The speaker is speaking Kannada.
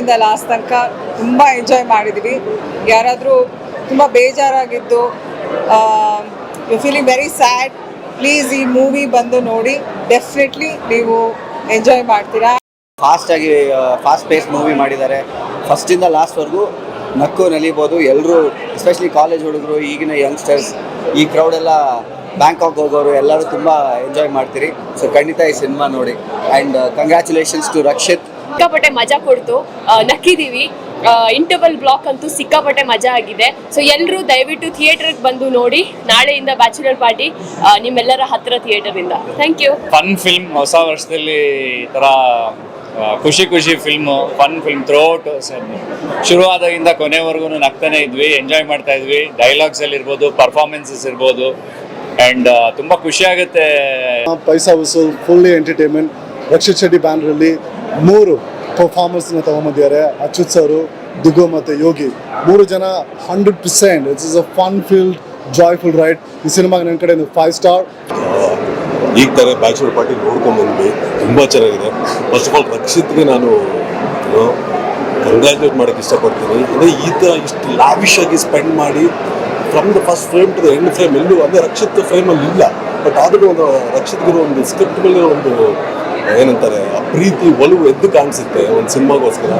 ಇಂದ ಲಾಸ್ಟ್ ತನಕ ತುಂಬ ಎಂಜಾಯ್ ಮಾಡಿದ್ವಿ. ಯಾರಾದರೂ ತುಂಬ ಬೇಜಾರಾಗಿದ್ದು you feeling very sad please ಈ ಮೂವಿ ಬಂದು ನೋಡಿ. ಡೆಫಿನೆಟ್ಲಿ ನೀವು ಎಂಜಾಯ್ ಮಾಡ್ತೀರಾ. ಫಾಸ್ಟ್ ಆಗಿ ಫಾಸ್ಟ್ ಪೇಸ್ ಮೂವಿ ಮಾಡಿದ್ದಾರೆ. ಫಸ್ಟಿಂದ ಲಾಸ್ಟ್ವರೆಗೂ ನಕ್ಕು ನಲಿಬೋದು. ಎಲ್ಲರೂ ಎಸ್ಪೆಷಲಿ ಕಾಲೇಜ್ ಹುಡುಗರು, ಈಗಿನ ಯಂಗ್ಸ್ಟರ್ಸ್ ಈ ಕ್ರೌಡೆಲ್ಲ ಬ್ಯಾಂಕಾಕ್ ಹೋಗೋರು, ಎಲ್ಲರೂ ತುಂಬ ಎಂಜಾಯ್ ಮಾಡ್ತೀರಿ. ಸೊ ಖಂಡಿತ ಈ ಸಿನಿಮಾ ನೋಡಿ. ಆ್ಯಂಡ್ ಕಂಗ್ರ್ಯಾಚುಲೇಷನ್ಸ್ ಟು ರಕ್ಷಿತ್ ಸಿಕ್ಕಾಪಟ್ಟೆ ಮಜಾ ಕೊಡ್ತು. ನಕ್ಕಿದೀವಿ. ಇಂಟರ್ವಲ್ ಬ್ಲಾಕ್ ಅಂತೂ ಸಿಕ್ಕಾಪಟ್ಟೆ ಮಜಾ ಆಗಿದೆ. ಸೊ ಎಲ್ಲರೂ ದಯವಿಟ್ಟು ಥಿಯೇಟರ್ಗೆ ಬಂದು ನೋಡಿ ನಾಳೆಯಿಂದ ಬ್ಯಾಚುಲರ್ ಪಾರ್ಟಿ ನಿಮ್ಮೆಲ್ಲರ ಹತ್ರ ಥಿಯೇಟರ್ ಇಂದ ಥ್ಯಾಂಕ್ ಯು ಫನ್ ಫಿಲ್ಮ್ ಹೊಸ ವರ್ಷದಲ್ಲಿ ಈ ಥರ ಖುಷಿ ಖುಷಿ ಫಿಲ್ಮ್ ಫನ್ ಫಿಲ್ಮ್ ಥ್ರೋಟ್ ಶುರುವಾದಾಗಿಂದ ಕೊನೆವರೆಗೂ ನಗ್ತಾನೆ ಇದ್ವಿ ಎಂಜಾಯ್ ಮಾಡ್ತಾ ಇದ್ವಿ. ಡೈಲಾಗ್ಸ್ ಅಲ್ಲಿ ಇರ್ಬೋದು ಪರ್ಫಾರ್ಮೆನ್ಸಸ್ ಇರ್ಬೋದು. ಅಂಡ್ ತುಂಬಾ ಖುಷಿ ಆಗುತ್ತೆ. ಪೈಸಾ ವಸೂಲ್ ಫುಲ್ಲಿ ಎಂಟರ್ಟೈನ್ಮೆಂಟ್ ರಕ್ಷಿತ್ ಶೆಟ್ಟಿ ಬ್ಯಾನರಲ್ಲಿ ಮೂರು ಪರ್ಫಾರ್ಮೆನ್ಸ್ನ ತಗೊಂಬಂದಿದ್ದಾರೆ. ಅಚ್ಯುತ್ ಸರು ದುಗ್ಗು ಮತ್ತು ಯೋಗಿ. ಮೂರು ಜನ hundred percent it's is a fun field joyful ride ಈ ಸಿನಿಮಾಗೆ ನನ್ನ ಕಡೆ ಫೈವ್ ಸ್ಟಾರ್ ಈಗ ತರ ಬ್ಯಾಚುಲರ್ ಪಾರ್ಟಿ ನೋಡ್ಕೊಂಡು ಬಂದ್ವಿ. ತುಂಬ ಚೆನ್ನಾಗಿದೆ. ಫಸ್ಟ್ ಆಫ್ ಆಲ್ ರಕ್ಷಿತ್ಗೆ ನಾನು ಕಂಗ್ರ್ಯಾಚುಲೇಟ್ ಮಾಡೋಕ್ಕೆ ಇಷ್ಟಪಡ್ತೀನಿ. ಅಂದರೆ ಈ ಥರ ಇಷ್ಟು ಲಾವಿಶ್ ಆಗಿ ಸ್ಪೆಂಡ್ ಮಾಡಿ from the first frame to the end frame ಎಲ್ಲೂ ಅಂದರೆ ರಕ್ಷಿತ್ ಫ್ರೇಮಲ್ಲಿ ಇಲ್ಲ. ಬಟ್ ಆದರೂ ಒಂದು ರಕ್ಷಿತ್ಗಿರೋ ಒಂದು ಸ್ಕ್ರಿಪ್ಟ್ ಮೇಲೆ ಒಂದು, ಏನಂತಾರೆ, ಆ ಪ್ರೀತಿ ಒಲವು ಎದ್ದು ಕಾಣಿಸುತ್ತೆ ಒಂದು ಸಿನಿಮಾಗೋಸ್ಕರ.